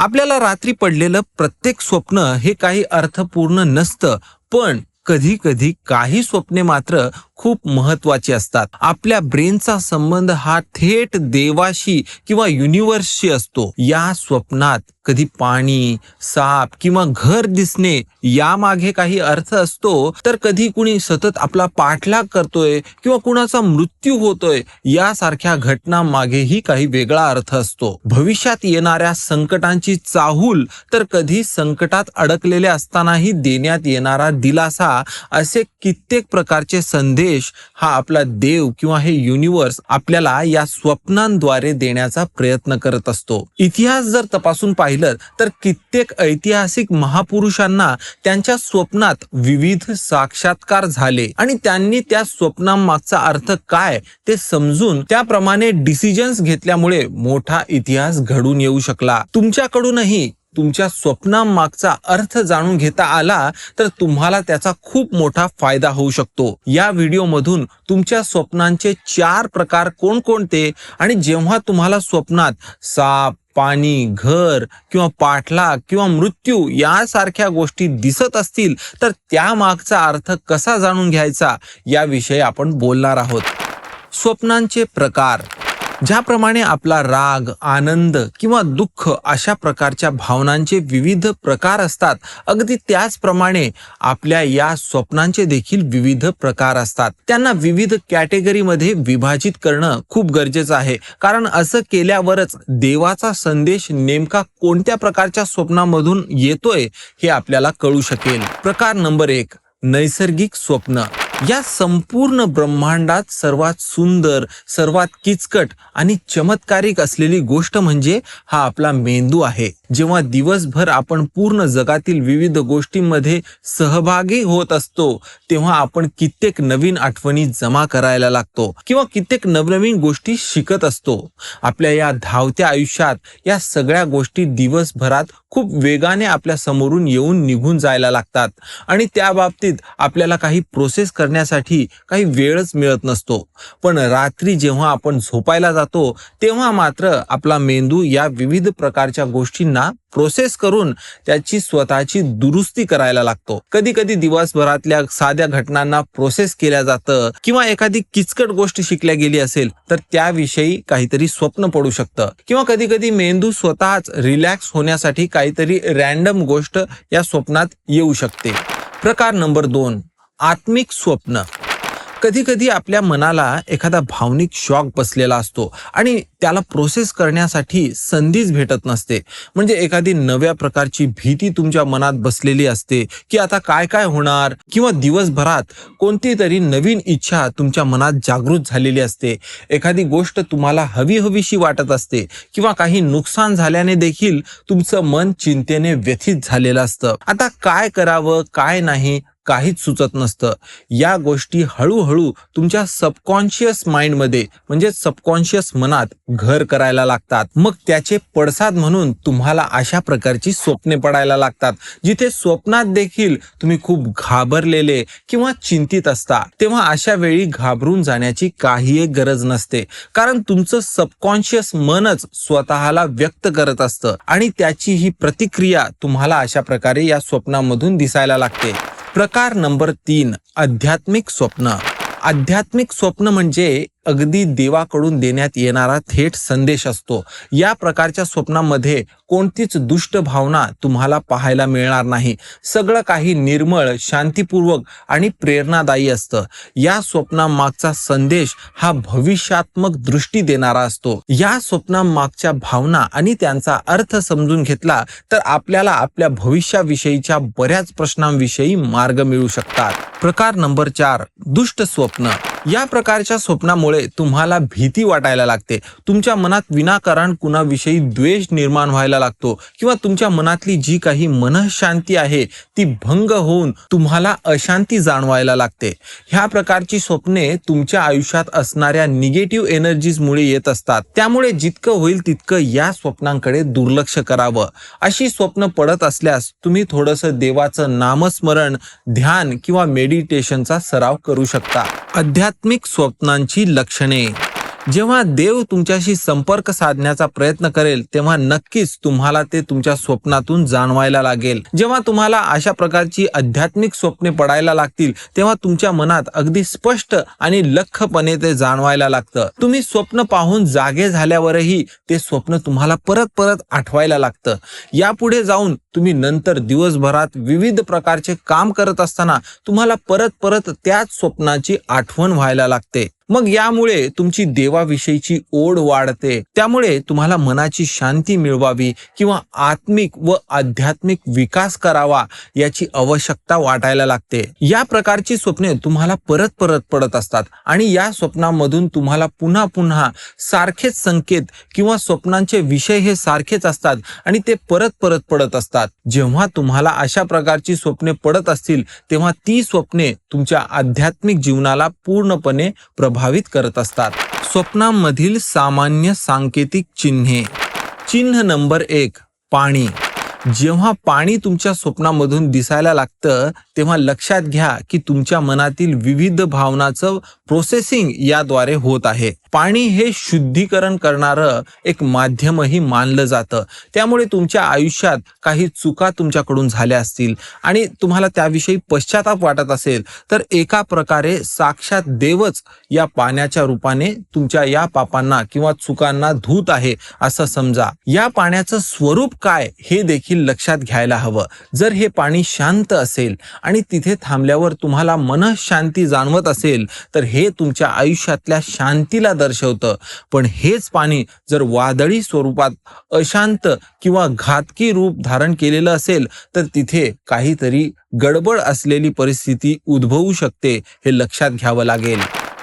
आपल्याला रात्री पडलेलं प्रत्येक स्वप्न हे काही अर्थपूर्ण नसतं पण कधी कधी काही स्वप्ने मात्र खूप महत्वाची असतात. आपल्या ब्रेनचा संबंध हा थेट देवाशी किंवा युनिव्हर्सशी असतो. या स्वप्नात कधी पाणी साप किंवा घर दिसणे यामागे काही अर्थ असतो तर कधी कुणी सतत आपला पाठलाग करतोय किंवा कुणाचा मृत्यू होतोय यासारख्या घटना मागेही काही वेगळा अर्थ असतो. भविष्यात येणाऱ्या संकटांची चाहूल तर कधी संकटात अडकलेले असतानाही देण्यात येणारा दिलासा असे कित्येक प्रकारचे संदेश हा आपला देव किंवा हे युनिव्हर्स आपल्याला या स्वप्नांद्वारे देण्याचा प्रयत्न करत असतो. इतिहास जर तपासून पाहिजे पाहिलं तर कित्येक ऐतिहासिक महापुरुषांना त्यांच्या स्वप्नात विविध साक्षात्कार झाले. आणि त्यांनी त्या स्वप्नांमागचा अर्थ काय ते समजून त्याप्रमाणे डिसिजन्स घेतल्यामुळे मोठा इतिहास घडून येऊ शकला. तुमच्याकडूनही तुमच्या स्वप्नांमागचा अर्थ जाणून घेता आला तर तुम्हाला त्याचा खूप मोठा फायदा होऊ शकतो. या व्हिडिओमधून तुमच्या स्वप्नांचे चार प्रकार कोणकोणते आणि जेव्हा तुम्हाला स्वप्नात साप पाणी घर किंवा पाठलाग किंवा मृत्यू यासारख्या गोष्टी दिसत असतील तर त्यामागचा अर्थ कसा जाणून घ्यायचा? याविषयी आपण बोलणार आहोत. स्वप्नांचे प्रकार. ज्याप्रमाणे आपला राग आनंद किंवा दुःख अशा प्रकारच्या भावनांचे विविध प्रकार असतात अगदी त्याचप्रमाणे आपल्या या स्वप्नांचे देखील विविध प्रकार असतात. त्यांना विविध कॅटेगरीमध्ये विभाजित करणं खूप गरजेचं आहे. कारण असं केल्यावरच देवाचा संदेश नेमका कोणत्या प्रकारच्या स्वप्नामधून येतोय हे आपल्याला कळू शकेल. प्रकार नंबर एक नैसर्गिक स्वप्न. या संपूर्ण ब्रह्मांडात सर्वात सुंदर सर्वात किचकट आणि चमत्कारिक असलेली गोष्ट म्हणजे हा आपला मेंदू आहे. जेव्हा दिवसभर आपण पूर्ण जगातील विविध गोष्टींमध्ये सहभागी होत असतो तेव्हा आपण कित्येक नवीन आठवणी जमा करायला लागतो किंवा कित्येक नवनवीन गोष्टी शिकत असतो. आपल्या या धावत्या आयुष्यात या सगळ्या गोष्टी दिवसभरात खूप वेगाने आपल्या समोरून येऊन निघून जायला लागतात. आणि त्या बाबतीत आपल्याला काही प्रोसेस करण्यासाठी काही वेळच मिळत नसतो. पण रात्री जेव्हा आपण झोपायला जातो तेव्हा मात्र आपला मेंदू या विविध प्रकारच्या गोष्टींना प्रोसेस करून त्याची स्वतःची दुरुस्ती करायला लागतो. कधी कधी दिवसभरातल्या साध्या घटनांना प्रोसेस केल्या जातं किंवा एखादी किचकट गोष्ट शिकल्या गेली असेल तर त्याविषयी काहीतरी स्वप्न पडू शकतं. किंवा कधी कधी मेंदू स्वतःच रिलॅक्स होण्यासाठी काहीतरी रॅन्डम गोष्ट या स्वप्नात येऊ शकते. प्रकार नंबर दोन आत्मिक स्वप्न. कधी कधी आपल्या मनाला एखादा भावनिक शॉक बसलेला असतो आणि त्याला प्रोसेस करण्यासाठी संधीच भेटत नसते. म्हणजे एखादी नव्या प्रकारची भीती तुमच्या मनात बसलेली असते की आता काय काय होणार किंवा दिवसभरात कोणती तरी नवीन इच्छा तुमच्या मनात जागृत झालेली असते. एखादी गोष्ट तुम्हाला हवी हवीशी वाटत असते किंवा काही नुकसान झाल्याने देखील तुमचं मन चिंतेने व्यथित झालेलं असतं. आता काय करावं काय नाही काहीच सुचत नसतं. या गोष्टी हळूहळू तुमच्या सबकॉन्शियस माइंडमध्ये म्हणजे सबकॉन्शियस मनात घर करायला लागतात. मग त्याचे पडसाद म्हणून तुम्हाला अशा प्रकारची स्वप्ने पडायला लागतात. जिथे स्वप्नात देखील तुम्ही खूप घाबरलेले किंवा चिंतित असता तेव्हा अशा वेळी घाबरून जाण्याची काही गरज नसते. कारण तुमचं सबकॉन्शियस मनच स्वतःला व्यक्त करत असतं आणि त्याची ही प्रतिक्रिया तुम्हाला अशा प्रकारे या स्वप्नामधून दिसायला लागते. प्रकार नंबर तीन आध्यात्मिक स्वप्न. आध्यात्मिक स्वप्न म्हणजे अगदी देवाकडून देण्यात येणारा थेट संदेश असतो. या प्रकारच्या स्वप्नामध्ये कोणतीच दुष्ट भावना तुम्हाला पाहायला मिळणार नाही. सगळं काही निर्मळ शांतीपूर्वक आणि प्रेरणादायी असतं. या स्वप्नामागचा संदेश हा भविष्यात्मक दृष्टी देणारा असतो. या स्वप्नामागच्या भावना आणि त्यांचा अर्थ समजून घेतला तर आपल्याला आपल्या भविष्याविषयीच्या बऱ्याच प्रश्नांविषयी मार्ग मिळू शकतात. प्रकार नंबर चार दुष्ट स्वप्न. या प्रकारच्या स्वप्नामुळे तुम्हाला भीती वाटायला लागते. तुमच्या मनात विनाकारण कुणाविषयी द्वेष निर्माण व्हायला लागतो किंवा तुमच्या मनातली जी काही मनशांती आहे ती भंग होऊन तुम्हाला अशांती जाणवायला लागते. ह्या प्रकारची स्वप्ने तुमच्या आयुष्यात असणाऱ्या निगेटिव्ह एनर्जीजमुळे येत असतात. त्यामुळे जितकं होईल तितकं या स्वप्नांकडे दुर्लक्ष करावं. अशी स्वप्न पडत असल्यास तुम्ही थोडंसं देवाचं नामस्मरण ध्यान किंवा मेडिटेशनचा सराव करू शकता. आध्यात्मिक स्वप्नांची लक्षणे. जेव्हा देव तुमच्याशी संपर्क साधण्याचा प्रयत्न करेल तेव्हा नक्कीच तुम्हाला ते तुमच्या स्वप्नातून जाणवायला लागेल. जेव्हा तुम्हाला अशा प्रकारची आध्यात्मिक स्वप्ने पडायला लागतील तेव्हा तुमच्या मनात अगदी स्पष्ट आणि लख्खपणे ते जाणवायला लागतं. तुम्ही स्वप्न पाहून जागे झाल्यावरही ते स्वप्न तुम्हाला परत परत आठवायला लागतं. यापुढे जाऊन तुम्ही नंतर दिवसभरात विविध प्रकारचे काम करत असताना तुम्हाला परत परत त्याच स्वप्नाची आठवण व्हायला लागते. मग यामुळे तुमची देवाविषयीची ओढ वाढते. त्यामुळे तुम्हाला मनाची शांती मिळवावी किंवा आत्मिक व आध्यात्मिक विकास करावा याची आवश्यकता वाटायला लागते. या प्रकारची स्वप्ने तुम्हाला परत परत पडत असतात आणि या स्वप्नामधून तुम्हाला पुन्हा पुन्हा सारखेच संकेत किंवा स्वप्नांचे विषय हे सारखेच असतात आणि ते परत परत पडत असतात. जेव्हा तुम्हाला अशा प्रकारची स्वप्ने पडत असतील तेव्हा ती स्वप्ने तुमच्या आध्यात्मिक जीवनाला पूर्णपणे प्रभावित करत असतात. स्वप्नांमधील सामान्य सांकेतिक चिन्हे. चिन्ह नंबर एक पाणी. जेव्हा पाणी तुमच्या स्वप्नामधून दिसायला लागतं तेव्हा लक्षात घ्या की तुमच्या मनातील विविध भावनाचं प्रोसेसिंग याद्वारे होत आहे. पाणी हे शुद्धीकरण करणारं एक माध्यमही मानलं जातं. त्यामुळे तुमच्या आयुष्यात काही चुका तुमच्याकडून झाल्या असतील. आणि तुम्हाला त्याविषयी पश्चाताप वाटत असेल तर एका प्रकारे साक्षात देवच या पाण्याच्या रूपाने तुमच्या या पापांना किंवा चुकांना धूत आहे असं समजा. या पाण्याचं स्वरूप काय हे देखील लक्षात घ्यायला हवं. जर हे पाणी शांत असेल आणि तिथे थांबल्यावर तुम्हाला मनशांती जाणवत असेल तर हे तुमच्या आयुष्यातल्या शांतीला दर्शवतं. पण हेच पाणी जर वादळी स्वरूपात अशांत किंवा घातकी रूप धारण केलेलं असेल तर तिथे काहीतरी गडबड असलेली परिस्थिती उद्भवू शकते हे लक्षात घ्यावं लागेल.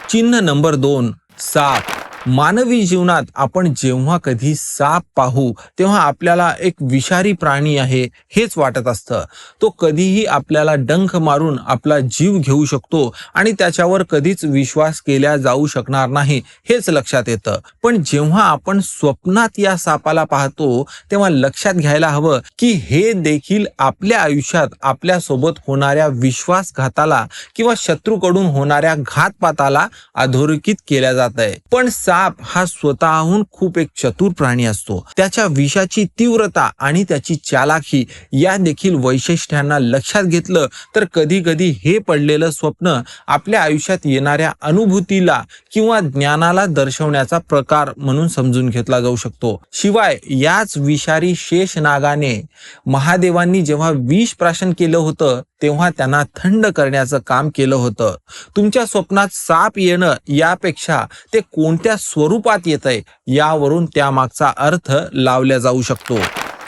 चिन्ह नंबर दोन साप. मानवी जीवनात आपण जेव्हा कधी साप पाहू तेव्हा आपल्याला एक विषारी प्राणी आहे हेच वाटत असतं. तो कधीही आपल्याला डंख मारून आपला जीव घेऊ शकतो आणि त्याच्यावर कधीच विश्वास केला जाऊ शकणार नाही हेच लक्षात येतं. पण जेव्हा आपण स्वप्नात या सापाला पाहतो तेव्हा लक्षात घ्यायला हवं की हे देखील आपल्या आयुष्यात आपल्यासोबत होणाऱ्या विश्वासघाताला किंवा शत्रूकडून होणाऱ्या घातपाताला अधोरेखित केल्या जात आहे पण साप हा स्वतःहून खूप एक चतुर प्राणी असतो. त्याच्या विषाची तीव्रता आणि त्याची चालाखी या देखील वैशिष्ट्यांना लक्षात घेतलं तर कधी कधी हे पडलेलं स्वप्न आपल्या आयुष्यात येणाऱ्या अनुभूतीला किंवा ज्ञानाला दर्शवण्याचा प्रकार म्हणून समजून घेतला जाऊ शकतो. शिवाय याच विषारी शेष नागाने महादेवांनी जेव्हा विष प्राशन केलं होतं तेव्हा त्यांना थंड करण्याचं काम केलं होतं. तुमच्या स्वप्नात साप येणं यापेक्षा ते कोणत्या स्वरूपात येत आहे यावरून त्यामागचा अर्थ लावला जाऊ शकतो.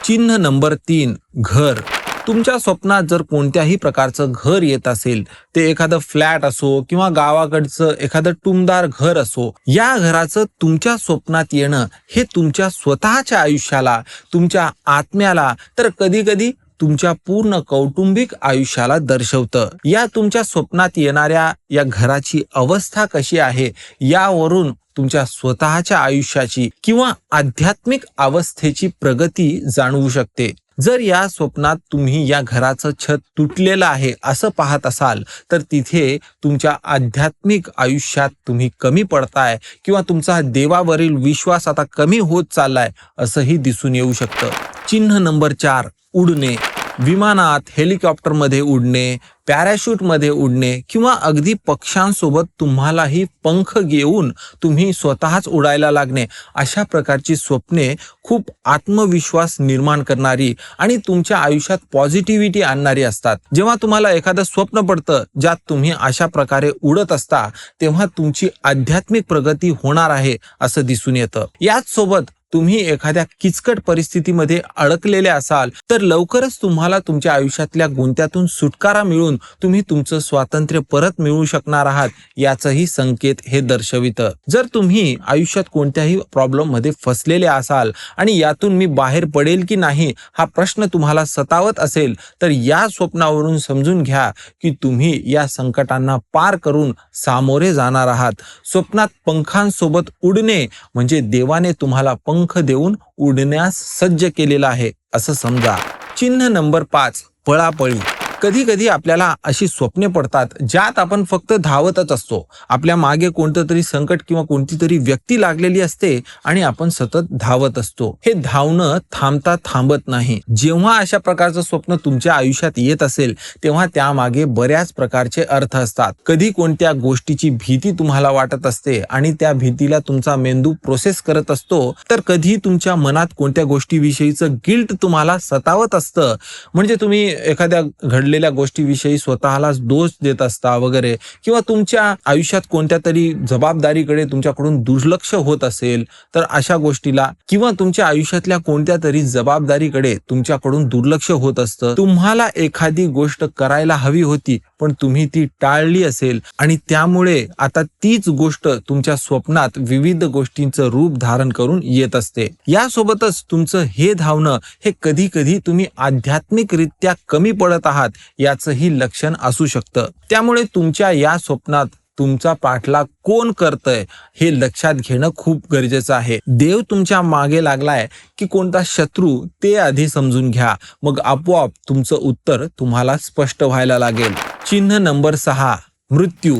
चिन्ह नंबर तीन घर. तुमच्या स्वप्नात जर कोणत्याही प्रकारचं घर येत असेल ते एखादं फ्लॅट असो किंवा गावाकडचं एखादं टुमदार घर असो या घराचं तुमच्या स्वप्नात येणं हे तुमच्या स्वतःच्या आयुष्याला तुमच्या आत्म्याला तर कधी कधी तुमच्या पूर्ण कौटुंबिक आयुष्याला दर्शवतं. या तुमच्या स्वप्नात येणाऱ्या या घराची अवस्था कशी आहे यावरून तुमच्या स्वतःच्या आयुष्याची किंवा आध्यात्मिक अवस्थेची प्रगती जाणवू शकते. जर या स्वप्नात तुम्ही या घराचं छत तुटलेलं आहे असं पाहत असाल तर तिथे तुमच्या आध्यात्मिक आयुष्यात तुम्ही कमी पडताय किंवा तुमचा देवावरील विश्वास आता कमी होत चाललाय असंही दिसून येऊ शकतं. चिन्ह नंबर चार. उडणे विमानात हेलिकॉप्टरमध्ये उडणे पॅराशूटमध्ये उडणे किंवा अगदी पक्ष्यांसोबत तुम्हालाही पंख घेऊन तुम्ही स्वतःच उडायला लागणे अशा प्रकारची स्वप्ने खूप आत्मविश्वास निर्माण करणारी आणि तुमच्या आयुष्यात पॉझिटिव्हिटी आणणारी असतात. जेव्हा तुम्हाला एखादं स्वप्न पडतं ज्यात तुम्ही अशा प्रकारे उडत असता तेव्हा तुमची आध्यात्मिक प्रगती होणार आहे असं दिसून येतं. याच सोबत तुम्ही एखाद्या किचकट परिस्थितीमध्ये अडकलेले असाल तर लवकरच तुम्हाला तुमच्या आयुष्यातल्या गुंत्यातून सुटकारा मिळून तुम्ही तुमचं स्वातंत्र्य परत मिळवू शकणार आहात याचंही संकेत हे दर्शवितं. जर तुम्ही आयुष्यात कोणत्याही प्रॉब्लेममध्ये फसलेले असाल आणि यातून मी बाहेर पडेल की नाही हा प्रश्न तुम्हाला सतावत असेल तर या स्वप्नावरून समजून घ्या की तुम्ही या संकटांना पार करून सामोरे जाणार आहात. स्वप्नात पंखांसोबत उडणे म्हणजे देवाने तुम्हाला पंख देऊन उडण्यास सज्ज केलेला आहे असं समजा. चिन्ह नंबर पाच पळापळी. कधी कधी आपल्याला अशी स्वप्ने पडतात ज्यात आपण फक्त धावतच असतो. आपल्या मागे कोणतं तरी संकट किंवा कोणती तरी व्यक्ती लागलेली असते आणि आपण सतत धावत असतो. हे धावणं थांबता थांबत नाही. जेव्हा अशा प्रकारचं स्वप्न तुमच्या आयुष्यात येत असेल तेव्हा त्यामागे बऱ्याच प्रकारचे अर्थ असतात. कधी कोणत्या गोष्टीची भीती तुम्हाला वाटत असते आणि त्या भीतीला तुमचा मेंदू प्रोसेस करत असतो तर कधी तुमच्या मनात कोणत्या गोष्टीविषयीचं गिल्ट तुम्हाला सतावत असतं. म्हणजे तुम्ही एखाद्या घडलेल्या गोष्टीविषयी स्वतःला दोष देत असता वगैरे किंवा तुमच्या आयुष्यात कोणत्या तरी जबाबदारीकडे तुमच्याकडून दुर्लक्ष होत असेल तर अशा गोष्टीला किंवा तुमच्या आयुष्यातल्या कोणत्या तरी जबाबदारीकडे तुमच्याकडून दुर्लक्ष होत असतं. तुम्हाला एखादी गोष्ट करायला हवी होती पण तुम्ही ती टाळली असेल आणि त्यामुळे आता तीच गोष्ट तुमच्या स्वप्नात विविध गोष्टींचं रूप धारण करून येत असते. यासोबतच तुमचं हे धावणं हे कधी कधी तुम्ही आध्यात्मिकरित्या कमी पडत आहात याचंही लक्षण असू शकतं. त्यामुळे तुमच्या या स्वप्नात तुमचा पाठलाग कोण करतय हे लक्षात घेणं खूप गरजेचं आहे. देव तुमच्या मागे लागलाय की कोणता शत्रू ते आधी समजून घ्या. मग आपोआप तुमचं उत्तर तुम्हाला स्पष्ट व्हायला लागेल. चिन्ह नंबर सहा मृत्यू.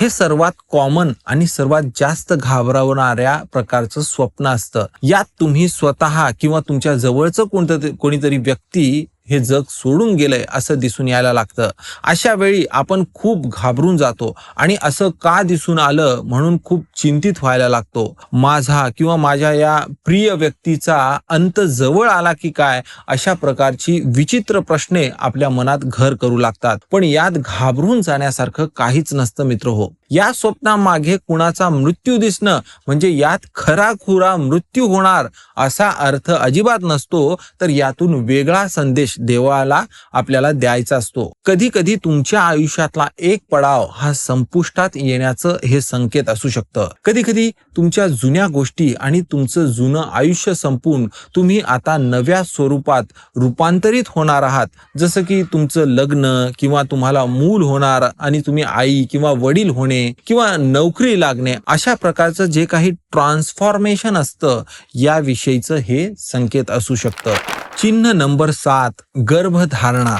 हे सर्वात कॉमन आणि सर्वात जास्त घाबरवणाऱ्या प्रकारचं स्वप्न असतं. यात तुम्ही स्वतः किंवा तुमच्या जवळचं कोणतं कोणीतरी व्यक्ती हे जग सोडून गेलंय असं दिसून यायला लागतं. अशा वेळी आपण खूप घाबरून जातो आणि असं का दिसून आलं म्हणून खूप चिंतित व्हायला लागतो. माझा किंवा माझ्या या प्रिय व्यक्तीचा अंत जवळ आला की काय अशा प्रकारची विचित्र प्रश्ने आपल्या मनात घर करू लागतात. पण यात घाबरून जाण्यासारखं काहीच नसतं मित्र हो. या स्वप्नामागे कुणाचा मृत्यू दिसणं म्हणजे यात खरा खुरा मृत्यू होणार असा अर्थ अजिबात नसतो तर यातून वेगळा संदेश देवाला आपल्याला द्यायचा असतो. कधी कधी तुमच्या आयुष्यातला एक पडाव हा संपुष्टात येण्याचं हे संकेत असू शकतं. कधी कधी तुमच्या जुन्या गोष्टी आणि तुमचं जुनं आयुष्य संपून तुम्ही आता नव्या स्वरूपात रूपांतरित होणार आहात. जसं की तुमचं लग्न किंवा तुम्हाला मूल होणार आणि तुम्ही आई किंवा वडील होणे किंवा नोकरी लागणे अशा प्रकारचं जे काही ट्रान्सफॉर्मेशन असतं याविषयीचं हे संकेत असू शकतं. चिन्ह नंबर सात गर्भधारणा.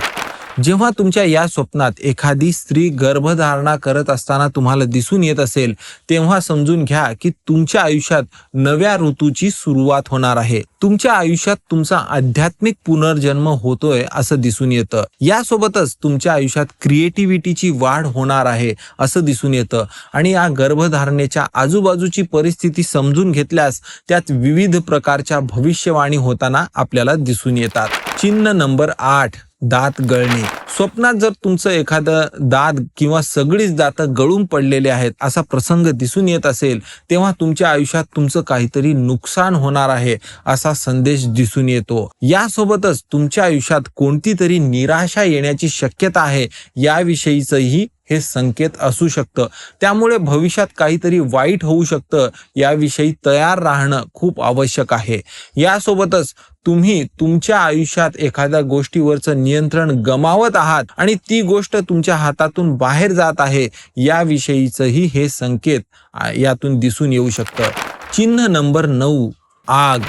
जेव्हा तुमच्या या स्वप्नात एखादी स्त्री गर्भधारणा करत असताना तुम्हाला दिसून येत असेल तेव्हा समजून घ्या की तुमच्या आयुष्यात नव्या ऋतूची सुरुवात होणार आहे. तुमच्या आयुष्यात तुमचा आध्यात्मिक पुनर्जन्म होतोय असं दिसून येतं. यासोबतच तुमच्या आयुष्यात क्रिएटिव्हिटीची वाढ होणार आहे असं दिसून येतं. आणि या गर्भधारणेच्या आजूबाजूची परिस्थिती समजून घेतल्यास त्यात विविध प्रकारच्या भविष्यवाणी होताना आपल्याला दिसून येतात. चिन्ह नंबर आठ दात गळणे. स्वप्नात जर तुमचं एखादं दात किंवा सगळीच दातं गळून पडलेले आहेत असा प्रसंग दिसून येत असेल तेव्हा तुमच्या आयुष्यात तुमचं काहीतरी नुकसान होणार आहे असा संदेश दिसून येतो. यासोबतच तुमच्या आयुष्यात कोणती तरी निराशा येण्याची शक्यता आहे याविषयीचंही हे संकेत असू शकतं. त्यामुळे भविष्यात काहीतरी वाईट होऊ शकतं याविषयी तयार राहणं खूप आवश्यक आहे. यासोबतच तुम्ही तुमच्या आयुष्यात एखाद्या गोष्टीवरचं नियंत्रण गमावत आहात आणि ती गोष्ट तुमच्या हातातून बाहेर जात आहे याविषयीचंही हे संकेत यातून दिसून येऊ शकतं. चिन्ह नंबर नऊ आग.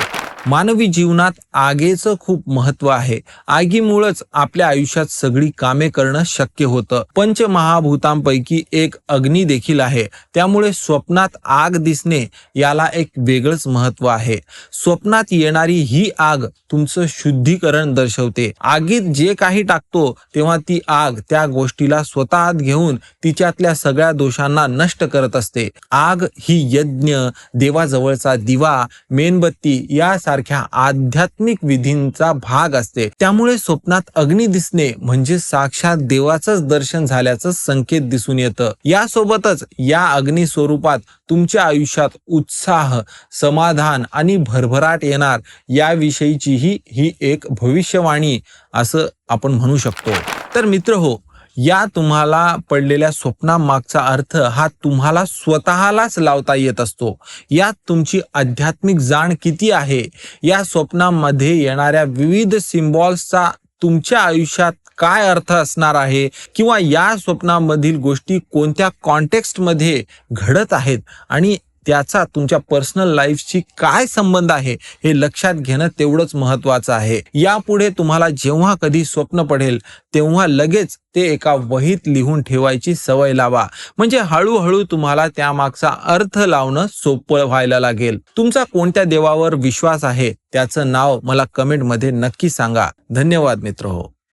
मानवी जीवनात आगेचं खूप महत्त्व आहे. आगीमुळेच आपल्या आयुष्यात सगळी कामे करणं शक्य होतं. पंचमहाभूतांपैकी एक अग्नी देखील आहे. त्यामुळे स्वप्नात आग दिसणे याला एक वेगळंच महत्त्व आहे. स्वप्नात येणारी ही आग तुमचं शुद्धीकरण दर्शवते. आगीत जे काही टाकतो तेव्हा ती आग त्या गोष्टीला स्वतःत घेऊन तिच्यातल्या सगळ्या दोषांना नष्ट करत असते. आग ही यज्ञ देवाजवळचा दिवा मेणबत्ती या सारख्या आध्यात्मिक विधींचा भाग असते. त्यामुळे स्वप्नात अग्नी दिसणे म्हणजे साक्षात देवाचंच दर्शन झाल्याचं संकेत दिसून येतं. यासोबतच या अग्नी स्वरूपात तुमच्या आयुष्यात उत्साह समाधान आणि भरभराट येणार याविषयीचीही ही एक भविष्यवाणी असं आपण म्हणू शकतो. तर मित्र हो या तुम्हाला पडलेल्या स्वप्नामागचा अर्थ हा तुम्हाला स्वतःलाच लावता येत असतो. यात तुमची आध्यात्मिक जाण किती आहे? या स्वप्नामध्ये येणाऱ्या विविध सिम्बॉल्सचा तुमच्या आयुष्यात काय अर्थ असणार आहे? किंवा या स्वप्नामधील गोष्टी कोणत्या कॉन्टेक्स्टमध्ये घडत आहेत? आणि त्याचा तुमच्या पर्सनल लाईफशी काय संबंध आहे हे लक्षात घेणं तेवढंच महत्वाचं आहे. यापुढे तुम्हाला जेव्हा कधी स्वप्न पडेल तेव्हा लगेच ते एका वहीत लिहून ठेवायची सवय लावा. म्हणजे हळूहळू तुम्हाला त्यामागचा अर्थ लावणं सोपं व्हायला लागेल. तुमचा कोणत्या देवावर विश्वास आहे त्याचं नाव मला कमेंटमध्ये नक्की सांगा. धन्यवाद मित्र हो.